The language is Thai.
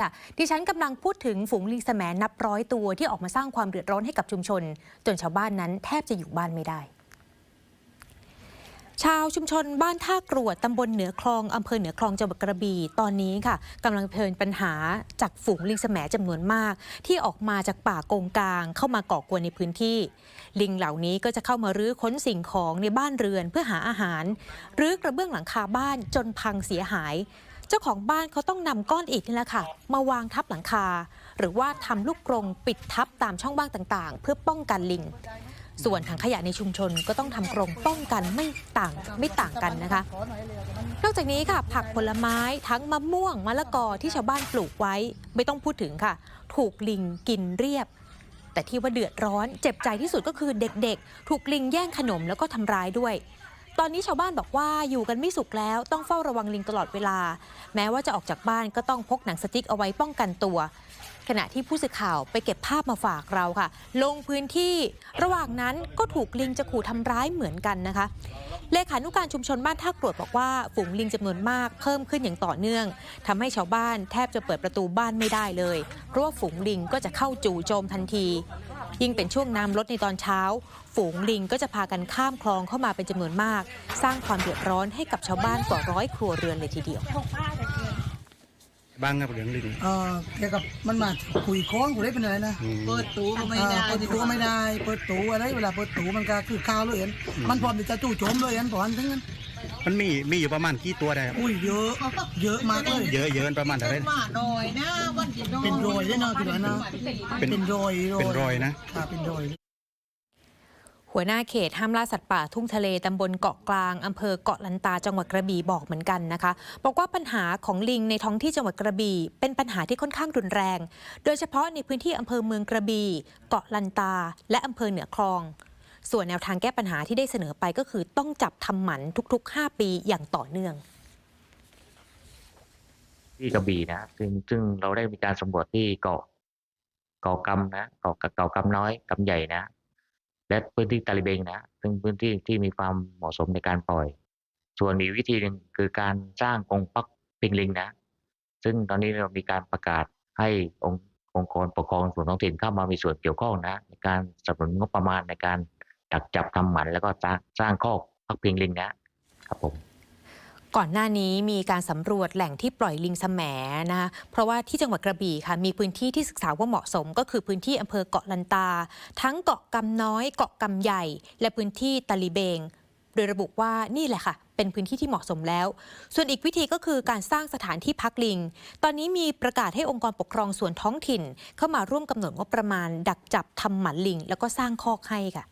ค่ะดิฉันกำลังพูดถึงฝูงลิงแสมนับร้อยตัวที่ออกมาสร้างความเดือดร้อนให้กับชุมชน จนชาวบ้านนั้นแทบจะอยู่บ้านไม่ได้ ชาวชุมชนบ้านท่ากรวดตำบลเหนือคลองอำเภอเหนือคลองจังหวัดกระบี่ตอนนี้ค่ะกำลังเผชิญปัญหาจากฝูงลิงแสมจำนวนมาก ที่ออกมาจากป่าโกงกลางเข้ามาก่อกวนในพื้นที่ ลิงเหล่านี้ก็จะเข้ามารื้อค้นสิ่งของในบ้านเรือนเพื่อหาอาหารรื้อกระเบื้องหลังคาบ้านจนพังเสียหาย เจ้าของบ้านเขาต้องนำก้อนอิฐนี่แหละค่ะ มาวางทับหลังคา หรือว่าทำลูกกรงปิดทับตามช่องว่างต่างๆ เพื่อป้องกันลิง ส่วนถังขยะในชุมชนก็ต้องทำกรงป้องกันไม่ต่างไม่ต่างกันนะคะ นอกจากนี้ค่ะ ผักผลไม้ทั้งมะม่วงมะละกอที่ชาวบ้านปลูกไว้ ไม่ต้องพูดถึงค่ะ ถูกลิงกินเรียบแต่ที่ว่าเดือดร้อนเจ็บใจที่สุดก็คือเด็กๆ ถูกลิงแย่งขนมแล้วก็ทำร้ายด้วย ตอนนี้ชาวบ้านบอกว่าอยู่กันไม่สุขแล้วต้องเฝ้าระวังลิงตลอดเวลา แม้ว่าจะออกจากบ้านก็ต้องพกหนังสติ๊กเอาไว้ป้องกันตัว ขณะที่ผู้สื่อข่าวไปเก็บภาพมาฝากเราค่ะ ลงพื้นที่ระหว่างนั้นก็ถูกลิงจะขู่ทำร้ายเหมือนกันนะคะเลขานุการชุมชนบ้านท่ากรวดบอกว่าฝูงลิงจำนวนมากเพิ่มขึ้นอย่างต่อเนื่องทำให้ชาวบ้านแทบจะเปิดประตูบ้านไม่ได้เลย เพราะว่าฝูงลิงก็จะเข้าจู่โจมทันที ยิ่งเป็นช่วงน้ำลดในตอนเช้า ฝูงลิงก็จะพากันข้ามคลองเข้ามาเป็นจำนวนมาก สร้างความเดือดร้อนให้กับชาวบ้านกว่าร้อยครัวเรือนเลยทีเดียว บ้างครับเหลืองลิง เอ่อเกี่ยวกับมันมาคุยคล้องกูได้เป็นอะไรนะอืมเปิดตู้ก็ไม่ได้เอ่อเปิดตู้ก็ไม่ได้ เปิดตู้อะไรเวลาเปิดตู้มันก็คือข้าวเลยเห็น มันพร้อมที่จะจู่โจมเลยเห็นพอนทั้งนั้น มันมีมีอยู่ประมาณกี่ตัวได้ครับ อุ้ยเยอะ เยอะมากเลย เยอะเยอะประมาณเท่าไหรเป็นหมาหน่อยนะวันที่น้อยเป็นรอยด้วยนะพี่น้อยนะ เป็น เป็นรอยเป็นรอยนะ ค่ะเป็นรอย หัวหน้าเขตห้ามล่าสัตว์ป่าทุ่งทะเลตำบลเกาะกลางอำเภอเกาะลันตาจังหวัดกระบี่บอกเหมือนกันนะคะ บอกว่าปัญหาของลิงในท้องที่จังหวัดกระบี่เป็นปัญหาที่ค่อนข้างรุนแรง โดยเฉพาะในพื้นที่อำเภอเมืองกระบี่เกาะลันตา และอำเภอเหนือคลอง ส่วนแนวทางแก้ปัญหาที่ได้เสนอไปก็คือต้องจับทำหมันทุก ๆ 5 ปีอย่างต่อเนื่อง ที่กระบี่นะซึ่งซึ่งเราได้มีการสำรวจที่เกาะเกาะกำนะเกาะเกาะกำน้อยกำใหญ่นะ และพื้นที่ตาลิเบงนะ ซึ่งพื้นที่ที่มีความเหมาะสมในการปล่อย ส่วนอีกวิธีหนึ่งคือการสร้างกรงพักพิงลิงนะ ซึ่งตอนนี้เรามีการประกาศให้องค์องค์กรปกครองส่วนท้องถิ่นเข้ามามีส่วนเกี่ยวข้องนะในการสนับสนุนงบประมาณในการ ดักจับทำหมันแล้วก็สร้างสร้างคอกพักพิงลิงนะครับผมก่อนหน้านี้มีการสำรวจแหล่งที่ปล่อยลิงแสมนะคะเพราะว่าที่จังหวัดกระบี่ค่ะ มีพื้นที่ที่ศึกษาว่าเหมาะสม ก็คือพื้นที่อำเภอเกาะลันตา ทั้งเกาะกำน้อยเกาะกำใหญ่ และพื้นที่ตะลีเบง โดยระบุว่านี่แหละค่ะ เป็นพื้นที่ที่เหมาะสมแล้ว ส่วนอีกวิธีก็คือการสร้างสถานที่พักลิง ตอนนี้มีประกาศให้องค์กรปกครองส่วนท้องถิ่น เข้ามาร่วมกำหนดงบประมาณ ดักจับทำหมันลิง แล้วก็สร้างคอกให้ค่ะ